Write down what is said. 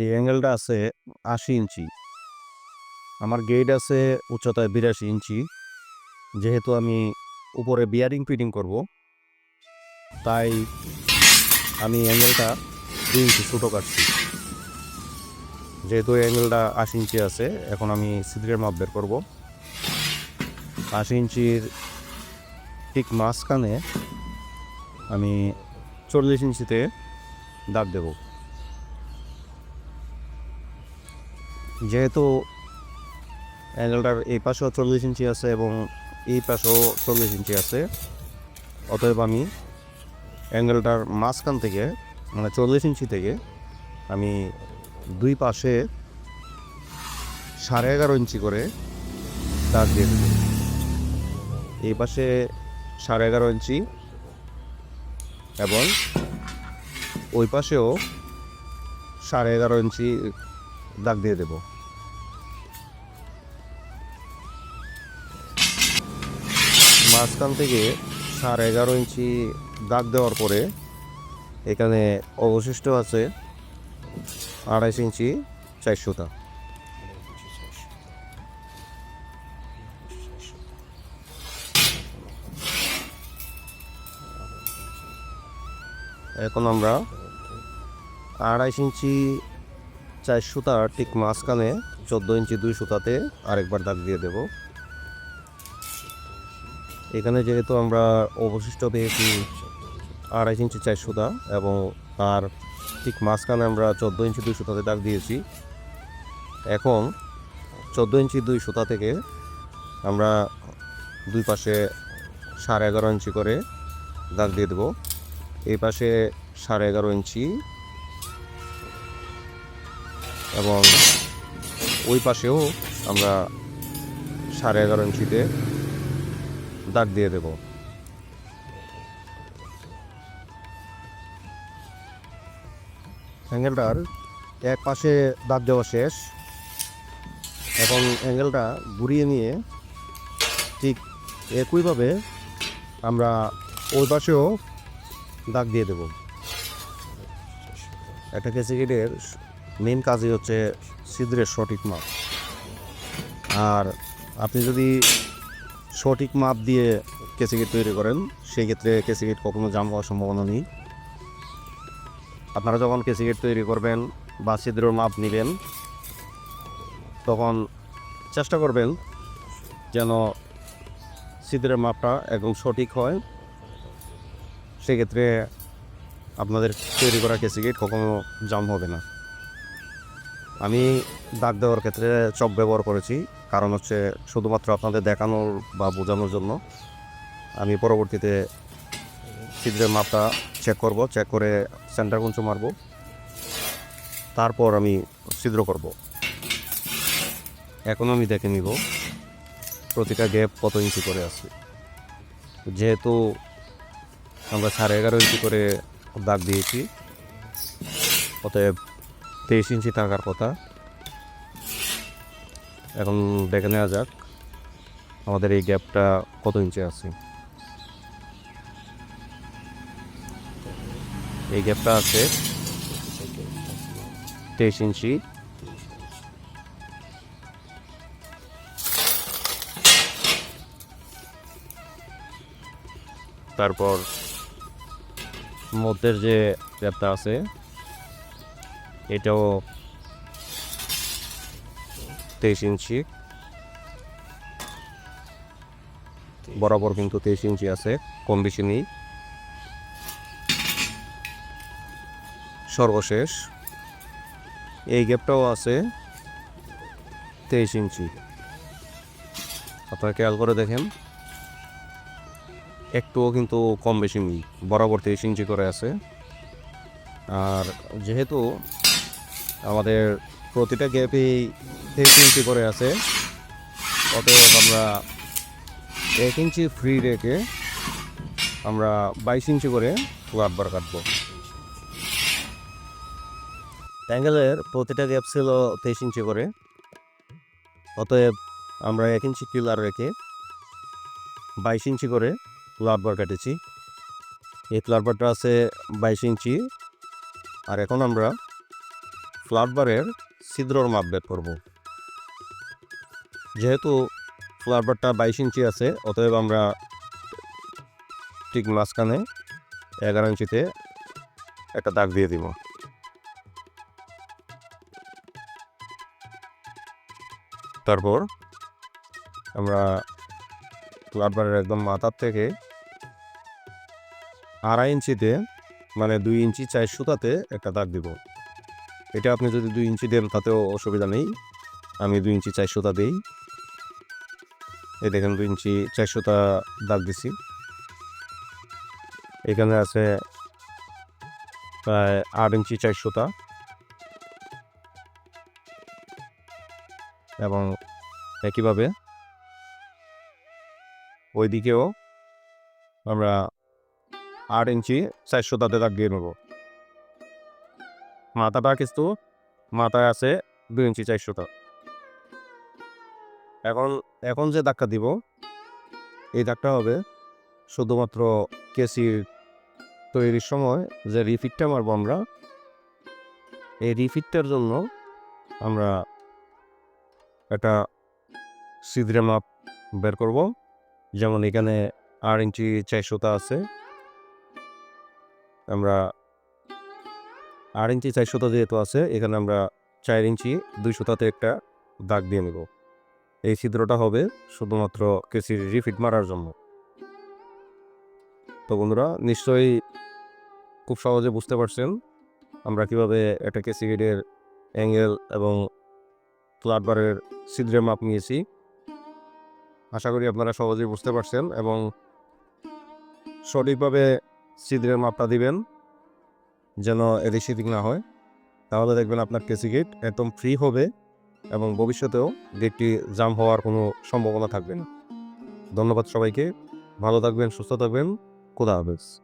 এই অ্যাঙ্গেলটা আছে আশি ইঞ্চি। আমার গেট আছে উচ্চতায় বিরাশি ইঞ্চি। যেহেতু আমি উপরে বিয়ারিং ফিটিং করব, তাই আমি অ্যাঙ্গেলটা দুই ইঞ্চি ছোটো কাটছি। যেহেতু অ্যাঙ্গেলটা আশি ইঞ্চি আছে, এখন আমি সিদ্রের মাপ বের করব। আশি ইঞ্চির ঠিক মাঝখানে আমি চল্লিশ ইঞ্চিতে দাগ দেব। যেহেতু অ্যাঙ্গেলটার এই পাশেও চল্লিশ ইঞ্চি আছে এবং এই পাশেও চল্লিশ ইঞ্চি আছে, অতএব আমি অ্যাঙ্গেলটার মাঝখান থেকে মানে চল্লিশ ইঞ্চি থেকে আমি দুই পাশে সাড়ে এগারো ইঞ্চি করে দাগ দিয়ে দেব। এই পাশে সাড়ে এগারো ইঞ্চি এবং ওই পাশেও সাড়ে এগারো ইঞ্চি দাগ দিয়ে দেব। মাঝখান থেকে সাড়ে এগারো ইঞ্চি দাগ দেওয়ার পরে এখানে অবশিষ্ট আছে আড়াইশ ইঞ্চি চারশোটা। এখন আমরা আড়াইশ ইঞ্চি চার সুতার ঠিক মাঝখানে চোদ্দ ইঞ্চি দুই সুতাতে আরেকবার দাগ দিয়ে দেব। এখানে যেহেতু আমরা অবশিষ্ট পেয়েছি আড়াইশ ইঞ্চি চার সুতা এবং তার ঠিক মাঝখানে আমরা চোদ্দ ইঞ্চি দুই সুতাতে দাগ দিয়েছি। এখন চোদ্দ ইঞ্চি দুই সুতা থেকে আমরা দুই পাশে সাড়ে এগারো ইঞ্চি করে দাগ দিয়ে দেবো। এই পাশে সাড়ে এগারো ইঞ্চি এবং ওই পাশেও আমরা সাড়ে এগারো ইঞ্চিতে দাগ দিয়ে দেব। অ্যাঙ্গেলটার এক পাশে দাগ দেওয়া শেষ এখন অ্যাঙ্গেলটা ঘুরিয়ে নিয়ে ঠিক একইভাবে আমরা ওই পাশেও দাগ দিয়ে দেব। একটা কেসিকেটের মেন কাজই হচ্ছে ছিদ্রের সঠিক মাপ। আর আপনি যদি সঠিক মাপ দিয়ে কেসিকেট তৈরি করেন, সেই ক্ষেত্রে কেসিকেট কখনো জাম হওয়ার সম্ভাবনা নেই। আপনারা যখন কেসিকেট তৈরি করবেন বা ছিদ্রের মাপ নেবেন, তখন চেষ্টা করবেন যেন ছিদ্রের মাপটা একদম সঠিক হয়। সেক্ষেত্রে আপনাদের তৈরি করা কেসিকেট কখনো জাম হবে না। আমি দাগ দেওয়ার ক্ষেত্রে চক ব্যবহার করেছি। কারণ হচ্ছে শুধুমাত্র আপনাদের দেখানোর বা বোঝানোর জন্য আমি পরবর্তীতে ছিদ্রের মাপটা চেক করব চেক করে সেন্টার কুঞ্চ মারব। তারপর আমি ছিদ্র করব। এখন আমি দেখে নিব প্রতিটা গ্যাপ কত ইঞ্চি করে আছে। যেহেতু আমরা সাড়ে এগারো ইঞ্চি করে দাগ দিয়েছি, অতএব তেইশ ইঞ্চি থাকার কথা। এখন দেখে নেওয়া যাক আমাদের এই গ্যাপটা কত ইঞ্চি আছে। এই গ্যাপটা আছে তেইশ ইঞ্চি। তারপর মধ্যের যে গ্যাপটা আছে এটাও তেইশ ইঞ্চি। বরাবর কিন্তু তেইশ ইঞ্চি আছে, কম বেশি নেই। সর্বশেষ, এই গ্যাপটাও আছে তেইশ ইঞ্চি। আপনারা খেয়াল করে দেখেন, একটুও কিন্তু কম বেশি নেই, বরাবর তেইশ ইঞ্চি করে আছে। আর যেহেতু আমাদের প্রতিটা গ্যাপেই তেইশ ইঞ্চি করে আছে। অতএব আমরা এক ইঞ্চি ফ্রি রেখে আমরা বাইশ ইঞ্চি করে গাঁটবার কাটবো অ্যাঙ্গেলের প্রতিটা গ্যাপ ছিল তেইশ ইঞ্চি করে। অতএব আমরা এক ইঞ্চি কিলার রেখে বাইশ ইঞ্চি করে লাটবার কাটেছি। এই লাটবারটা আছে বাইশ ইঞ্চি। আর এখন আমরা ফ্ল্যাট বারের ছিদ্রর মাপ বের করব। যেহেতু ফ্ল্যাট বারটা বাইশ ইঞ্চি আছে, অতএব আমরা ঠিক মাঝখানে এগারো ইঞ্চিতে একটা দাগ দিয়ে দিব। তারপর আমরা ফ্ল্যাট বারের একদম মাথার থেকে আড়াই ইঞ্চিতে মানে দুই ইঞ্চি চার সুতাতে একটা দাগ দিব। এটা আপনি যদি দুই ইঞ্চি দেন, তাতেও অসুবিধা নেই। আমি দুই ইঞ্চি চার সুতা দিই। এই দেখেন, দুই ইঞ্চি চার সুতা দাগ দিছি। এখানে আছে প্রায় আট ইঞ্চি চার সুতা এবং একইভাবে ওইদিকেও আমরা আট ইঞ্চি চারশো তাতে দাগ দিয়ে নেব। মাথাটা কিন্তু মাথায় আছে দুই ইঞ্চি চারশোটা এখন এখন যে দাগটা দিব, এই দাগটা হবে শুধুমাত্র কেসির তৈরির সময় যে রিফিটটা মারবো আমরা, এই রিফিটটার জন্য আমরা একটা সিদ্রে মাপ বের করব। যেমন এখানে আট ইঞ্চি চারশোটা আছে। আমরা আট ইঞ্চি চার চারশোটা যেহেতু আছে, এখানে আমরা চার ইঞ্চি দুইশোটাতে একটা দাগ দিয়ে নেব। এই ছিদ্রটা হবে শুধুমাত্র কেসির রিফিট মারার জন্য। তো বন্ধুরা, নিশ্চয়ই খুব সহজে বুঝতে পারছেন আমরা কীভাবে একটা কেসি গেটের অ্যাঙ্গেল এবং ফ্ল্যাট বারের ছিদ্রের মাপ নিয়েছি। আশা করি আপনারা সহজেই বুঝতে পারছেন এবং সঠিকভাবে ছিদ্রের মাপটা দিবেন। যেন রিসিভিং না হয়, তাহলে দেখবেন আপনার কেসি গেট একদম ফ্রি হবে এবং ভবিষ্যতেও গেটটি জাম হওয়ার কোনো সম্ভাবনা থাকবে না। ধন্যবাদ সবাইকে। ভালো থাকবেন, সুস্থ থাকবেন। খোদা হাফেজ।